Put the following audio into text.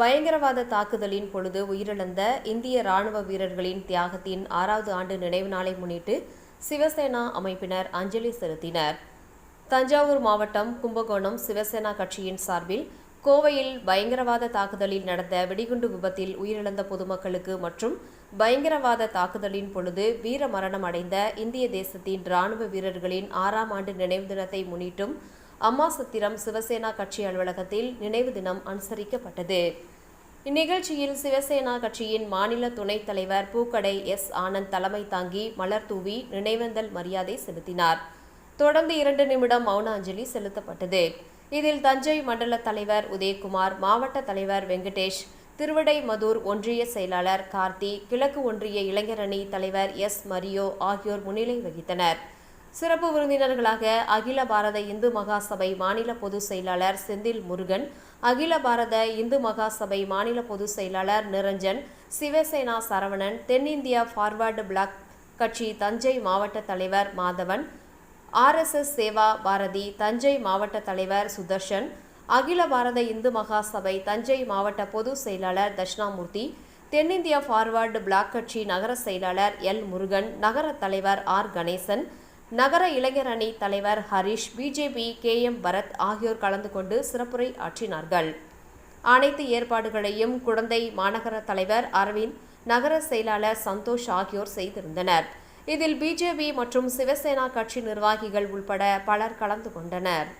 பயங்கரவாத தாக்குதலின் பொழுது உயிரிழந்த இந்திய ராணுவ வீரர்களின் தியாகத்தின் ஆறாவது ஆண்டு நினைவு நாளை முன்னிட்டு சிவசேனா அமைப்பினர் அஞ்சலி செலுத்தினர். தஞ்சாவூர் மாவட்டம் கும்பகோணம் சிவசேனா கட்சியின் சார்பில் கோவையில் பயங்கரவாத தாக்குதலில் நடந்த வெடிகுண்டு விபத்தில் உயிரிழந்த பொதுமக்களுக்கு மற்றும் பயங்கரவாத தாக்குதலின் பொழுது வீர மரணம் அடைந்த இந்திய தேசத்தின் ராணுவ வீரர்களின் ஆறாம் ஆண்டு நினைவு தினத்தை முன்னிட்டும் அம்மாசத்திரம் சிவசேனா கட்சி அலுவலகத்தில் நினைவு தினம் அனுசரிக்கப்பட்டது. இந்நிகழ்ச்சியில் சிவசேனா கட்சியின் மாநில துணைத் தலைவர் பூக்கடை எஸ். ஆனந்த் தலைமை தாங்கி மலர் தூவி நினைவேந்தல் மரியாதை செலுத்தினார். தொடர்ந்து இரண்டு நிமிடம் மௌன அஞ்சலி செலுத்தப்பட்டது. இதில் தஞ்சை மண்டல தலைவர் உதயகுமார் மாவட்ட தலைவர் வெங்கடேஷ் திருவிடைமதூர் ஒன்றிய செயலாளர் கார்த்தி கிழக்கு ஒன்றிய இளைஞரணி தலைவர் எஸ். மரியோ ஆகியோர் முன்னிலை வகித்தனர். சிறப்பு விருந்தினர்களாக அகில பாரத இந்து மகாசபை மாநில பொதுச் செயலாளர் செந்தில் முருகன் அகில பாரத இந்து மகாசபை மாநில பொதுச் செயலாளர் நிரஞ்சன் சிவசேனா சரவணன் தென்னிந்தியா ஃபார்வர்டு பிளாக் கட்சி தஞ்சை மாவட்ட தலைவர் மாதவன் ஆர்எஸ்எஸ் சேவா பாரதி தஞ்சை மாவட்ட தலைவர் சுதர்ஷன் அகில பாரத இந்து மகாசபை தஞ்சை மாவட்ட பொதுச் செயலாளர் தட்சிணாமூர்த்தி தென்னிந்தியா ஃபார்வர்டு பிளாக் கட்சி நகர செயலாளர் எல் முருகன் நகர தலைவர் ஆர் கணேசன் நகர இளைஞர் அணி தலைவர் Harish BJP K M Bharath ஆகியோர் கலந்து கொண்டு சிறப்புரை ஆற்றினார்கள். அனைத்து ஏற்பாடுகளையும் குழந்தை மாநகர தலைவர் அரவிந்த் நகர செயலாளர் சந்தோஷ் ஆகியோர் செய்திருந்தனர். இதில் பிஜேபி மற்றும் சிவசேனா கட்சி நிர்வாகிகள் உள்பட பலர் கலந்து கொண்டனர்.